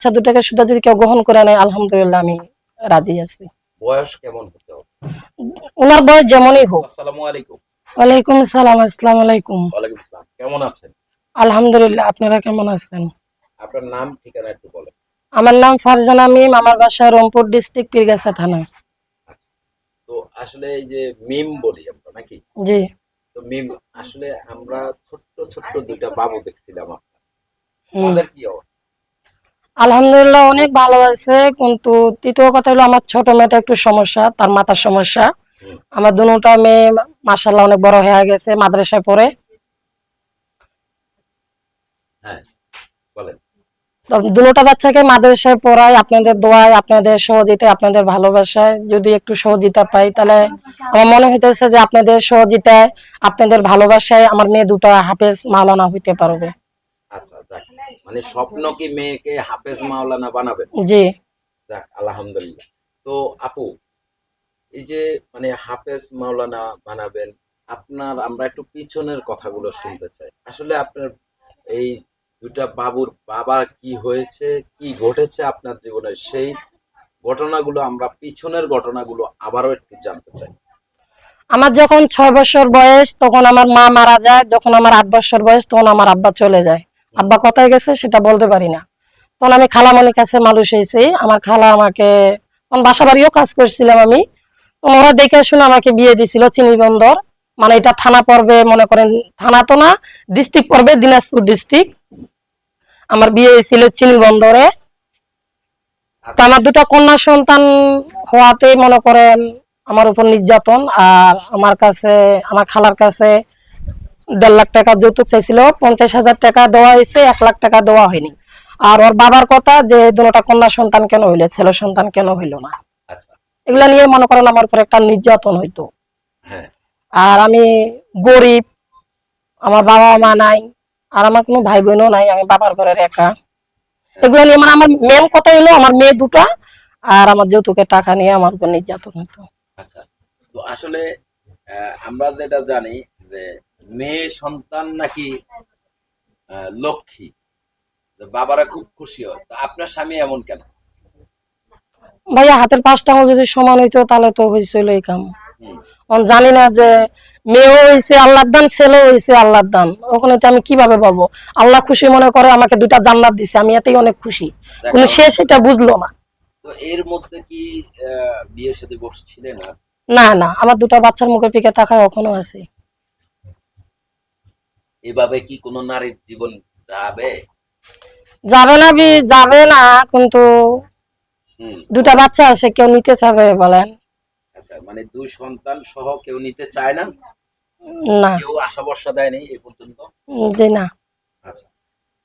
বাচ্চা দুটাকে শুধু যদি কেউ গ্রহণ করে নেয় আলহামদুলিল্লাহ আমি রাজি আছি। বয়স কেমন হতে হবে? ওনার বয়স যেমনই হোক। আসসালামু আলাইকুম। ওয়ালাইকুম সালাম আসসালামু আলাইকুম। ওয়ালাইকুম আসসালাম। কেমন আছেন? আলহামদুলিল্লাহ আপনারা কেমন আছেন? আপনার নাম ঠিকানা একটু বলেন। আমার নাম ফারজানা মিম আমার বাসা রংপুর ডিস্ট্রিক্ট পীরগাছা থানা। তো আসলে এই যে মিম বলি আমরা নাকি? জি। তো মিম আসলে আমরা ছোট্ট ছোট্ট দুইটা বাবু দেখছিলাম আপনার। কি অবস্থা? আলহামদুলিল্লাহ অনেক ভালো আছে কিন্তু তৃতীয় কথা হলো আমার ছোট মেয়েটা একটু সমস্যা তার মাথার সমস্যা। আমার দুটা মেয়ে মাসাল্লাহ অনেক বড় হয়ে গেছে মাদ্রাসায় পড়ে। হ্যাঁ দুটা বাচ্চাকে মাদ্রাসায় পড়াই আপনাদের দোয়ায় আপনাদের সহযোগিতায় আপনাদের ভালোবাসায়। যদি একটু সহযোগিতা পাই তাহলে আমার মনে হইতেছে যে আপনাদের সহযোগিতায় আপনাদের ভালোবাসায় আমার মেয়ে দুটা হাফেজ মাওলানা হইতে পারবে। মানে স্বপ্ন কি মেয়েকে হাফেজ মাওলানা বানাবেন। জি। যাক আলহামদুলিল্লাহ। তো আপু এই যে মানে হাফেজ মাওলানা বানাবেন আপনার আমরা একটু পিছনের কথাগুলো শুনতে চাই। আসলে আপনার এই দুটা বাবুর বাবা কি হয়েছে কি ঘটেছে আপনার জীবনে সেই ঘটনাগুলো আমরা পিছনের ঘটনাগুলো আবারও একটু জানতে চাই। আমার যখন ছয় বছর বয়স তখন আমার মা মারা যায় যখন আমার আট বছর বয়স তখন আমার আব্বা চলে যায়। আব্বা কোথায় গেছে সেটা বলতে পারি না। তখন আমি খালামণির কাছে মানুষ হয়েছি। আমার খালা আমাকে, তখন বাসা বাড়িও কাজ করছিলাম আমি। তখন ওরা দেখে শুনে আমাকে বিয়ে দিছিল চিনি বন্দর। মানে এটা থানা পড়বে, মনে করেন থানা তো না ডিস্ট্রিক্ট পড়বে, দিনাজপুর ডিস্ট্রিক্ট আমার বিয়ে হয়েছিল চিনি বন্দরে। আমার দুটো কন্যা সন্তান হওয়াতে মনে করেন আমার উপর নির্যাতন, আর আমার কাছে, আমার খালার কাছে দেড় লাখ টাকা যৌতুক চাইছিল পঞ্চাশ হাজার টাকা দেওয়া হয়েছে এক লাখ টাকা দেওয়া হয়নি। আর ওর বাবার কথা যে দুটা কন্যা সন্তান কেন হইলে ছেলে সন্তান কেন হইল না? আচ্ছা। এগুলা নিয়ে মনে করেন আমার উপর একটা নির্যাতন হইতো। হ্যাঁ। আর আমি গরিব আমার বাবা মা নাই আর আমার কোনো ভাই বোনও নাই আমি বাবার ঘরের একা। এগুলো নিয়ে মানে আমার মেন কথা হলো আমার মেয়ে দুটা আর আমার যৌতুকের টাকা নিয়ে আমার উপর নির্যাতন হতো আচ্ছা। তো আসলে আমরা যেটা জানি যে মেয়ে সন্তান নাকি লক্ষ্মী? বাবারা খুব খুশি হয়। তো আপনার স্বামী এমন কেন? ভাইয়া হাতের পাঁচটা আঙুল যদি সমান হইতো তাহলে তো হয়েছিল এই কাম আমি জানি না যে মেয়েও হয়েছে আল্লাহর দান ছেলেও হয়েছে আল্লাহর দান। ওখানে তো আমি কীভাবে পাবো আল্লাহ খুশি মনে করে আমাকে দুটা জান্নাত দিছে আমি এতেই অনেক খুশি। কিন্তু সে সেটা বুঝলো না। তো এর মধ্যে কি বিয়ের সাথে বসছিলেন আর না না আমার দুটা বাচ্চার মুখে পিকে তাকায় এখনও আছে। এভাবে কি কোনো নারীর জীবন যাবে? যাবে না বি যাবে না কিন্তু দুটা বাচ্চা আছে কেউ নিতে চাবে বলেন। আচ্ছা মানে দুই সন্তান সহ কেউ নিতে চায় না? না। কেউ আশা ভরসা দেয় নাই এই পর্যন্ত? জি না। আচ্ছা।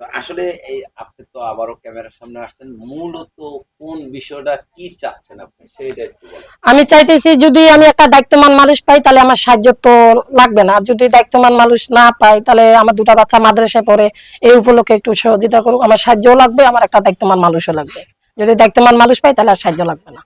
তো আসলে এই আপনি তো আবারও ক্যামেরার সামনে আসছেন মূলত কোন বিষয়টা কি চাচ্ছেন আপনি সেইটা একটু বলেন। আমি চাইতেছি যদি আমি একটা দায়িত্বমান মানুষ পাই তাহলে আমার সাহায্য তো লাগবে না। যদি দায়িত্বমান মানুষ না পাই তাহলে আমার দুটা বাচ্চা মাদ্রাসায় পড়ে এই উপলক্ষে একটু সহযোগিতা করুক। আমার সাহায্যও লাগবে আমার একটা দায়িত্বমান মানুষও লাগবে। যদি দায়িত্বমান মানুষ পাই তাহলে আর সাহায্য লাগবে না।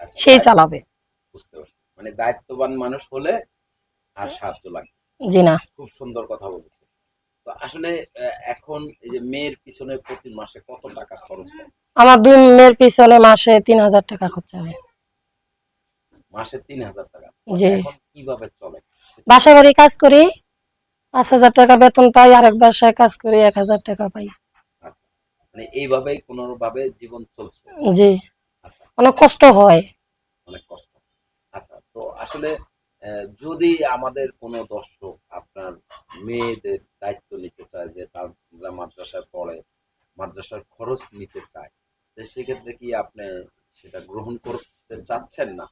আচ্ছা, সেই চালাবে। বুঝতে পারছি। মানে দায়িত্ববান মানুষ হলে আর সাহায্য লাগে জি না। খুব সুন্দর কথা বলেছে তো আসলে এখন এই যে মেয়ের পিছনে প্রতি মাসে কত টাকা খরচ হয়? আমার দুই মেয়ের পিছনে মাসে তিন হাজার টাকা খরচা হয়। মাসে তিন হাজার টাকা। জি। এখন কীভাবে চলে? বাসা বাড়ি কাজ করি পাঁচ হাজার টাকা বেতন পাই বাসায় কাজ করি এক হাজার টাকা পাই। আচ্ছা মানে এইভাবেই কোনো ভাবে জীবন চলছে? জি। আচ্ছা। অনেক কষ্ট হয়। অনেক কষ্ট। আচ্ছা তো আসলে যদি আমাদের কোনো দর্শক আপনার মেয়েদের দায়িত্ব নিতে চায় যে তারা মাদ্রাসায় পড়ে মাদ্রাসার খরচ নিতে চায় তো সেক্ষেত্রে কি আপনি সেটা গ্রহণ করতে চাচ্ছেন না?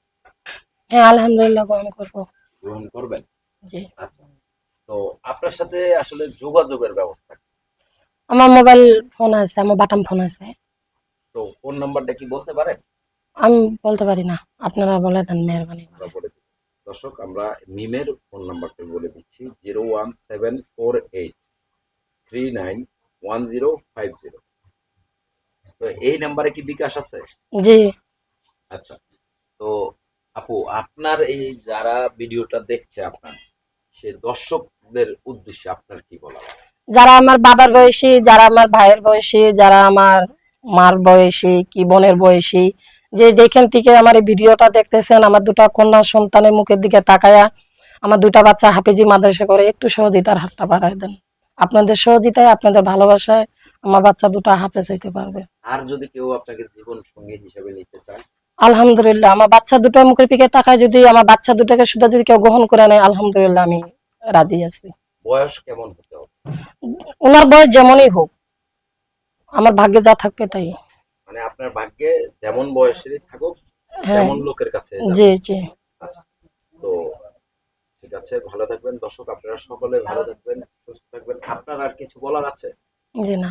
হ্যাঁ আলহামদুলিল্লাহ গ্রহণ করব। গ্রহণ করবেন? জি। আচ্ছা তো আপনার সাথে আসলে যোগাযোগের ব্যবস্থা? আমার মোবাইল ফোন আছে আমার বাটাম ফোন আছে। তো ফোন নাম্বারটা কি বলতে পারেন? আমি বলতে পারি না আপনারা বলে দেন মেহরবানি করে। দর্শক আমরা মিমের ফোন নাম্বারটা বলে দিচ্ছি zero one seven four eight three nine one zero five zero. তো এই নাম্বারে কি বিকাশ আছে? জি। আচ্ছা তো আপু আপনার এই যারা ভিডিওটা দেখছে আপনার সে দর্শকদের উদ্দেশ্যে আপনার কি বলা যারা আমার বাবার বয়সী যারা আমার ভাইয়ের বয়সী যারা আমার মার বয়সী কি বোনের বয়সী যে যেখান থেকে আমার এই ভিডিওটা দেখতেছেন আমার দুটা কন্যা সন্তানের মুখের দিকে তাকায়া আমার দুটা বাচ্চা হাফিজি মাদ্রাসা করে একটু সহযোগিতার হাতটা বাড়ায় দেন। আপনাদের সহযোগিতায় আপনাদের ভালোবাসায় আমার বাচ্চা দুটা হাফেজ হইতে পারবে। আর যদি কেউ আপনাকে জীবন সঙ্গী হিসেবে নিতে চায়? আলহামদুলিল্লাহ আমার বাচ্চা দুটোর মুখের পিকে তাকায় যদি আমার বাচ্চা দুটোকে শুধু যদি কেউ গ্রহণ করে নেয় আলহামদুলিল্লাহ আমি রাজি আছি। বয়স কেমন হতে হবে? ওনার বয়স যেমনই হোক আমার ভাগ্যে যা থাকবে তাই। মানে আপনার ভাগ্যে যেমন বয়সেরই থাকুক হ্যাঁ। তেমন লোকের কাছে জি জি। আচ্ছা তো ঠিক আছে ভালো থাকবেন। দর্শক আপনারা সকলে ভালো থাকবেন সুস্থ থাকবেন। আপনার আর কিছু বলার আছে? জি না।